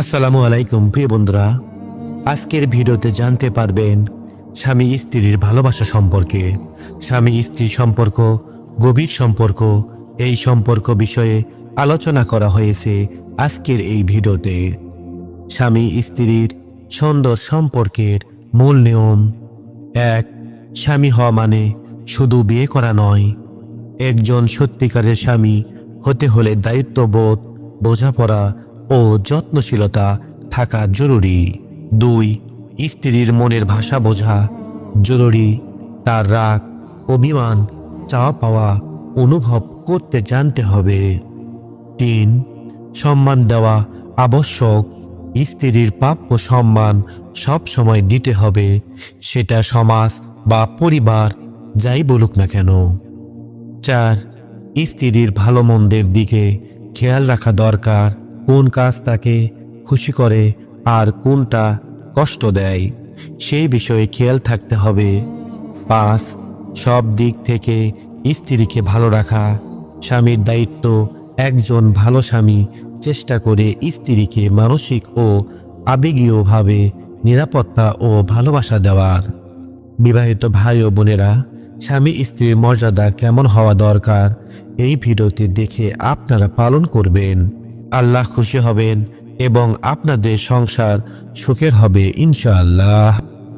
আসসালামু আলাইকুম, প্রিয় বন্ধুরা। আজকের ভিডিওতে জানতে পারবেন স্বামী স্ত্রীর ভালোবাসা সম্পর্কে। স্বামী স্ত্রী সম্পর্ক, গভীর সম্পর্ক, এই সম্পর্ক বিষয়ে আলোচনা করা হয়েছে আজকের এই ভিডিওতে। স্বামী স্ত্রীর সুন্দর সম্পর্কের মূল নিয়ম। এক, স্বামী হওয়া মানে শুধু বিয়ে করা নয়। একজন সত্যিকারের স্বামী হতে হলে দায়িত্ববোধ, বোঝাপড়া ও যত্নশীলতা থাকা জরুরি। দুই, স্ত্রীর মনের ভাষা বোঝা জরুরি। তার রাগ, অভিমান চাওয়া পাওয়া অনুভব করতে জানতে হবে। তিন, সম্মান দেওয়া আবশ্যক। স্ত্রীর প্রাপ্য সম্মান সব সময় দিতে হবে। সেটা সমাজ বা পরিবার, যাই বলুক না কেন। চার, স্ত্রীর ভালো মন্দের দিকে খেয়াল রাখা দরকার। কোন কাজ তাকে খুশি করে আর কোনটা কষ্ট দেয়, সেই বিষয়ে খেয়াল থাকতে হবে। পাঁচ, সব দিক থেকে স্ত্রীকে ভালো রাখা। স্বামীর দায়িত্ব, একজন ভালো স্বামী চেষ্টা করে স্ত্রীকে মানসিক ও আবেগীয়ভাবে নিরাপত্তা ও ভালোবাসা দেওয়ার। বিবাহিত ভাই ও বোনেরা, স্বামী স্ত্রীর মর্যাদা কেমন হওয়া দরকার, এই ভিডিওতে দেখে আপনারা পালন করবেন। আল্লাহ খুশি হবেন এবং আপনাদের সংসার সুখের হবে ইনশাআল্লাহ।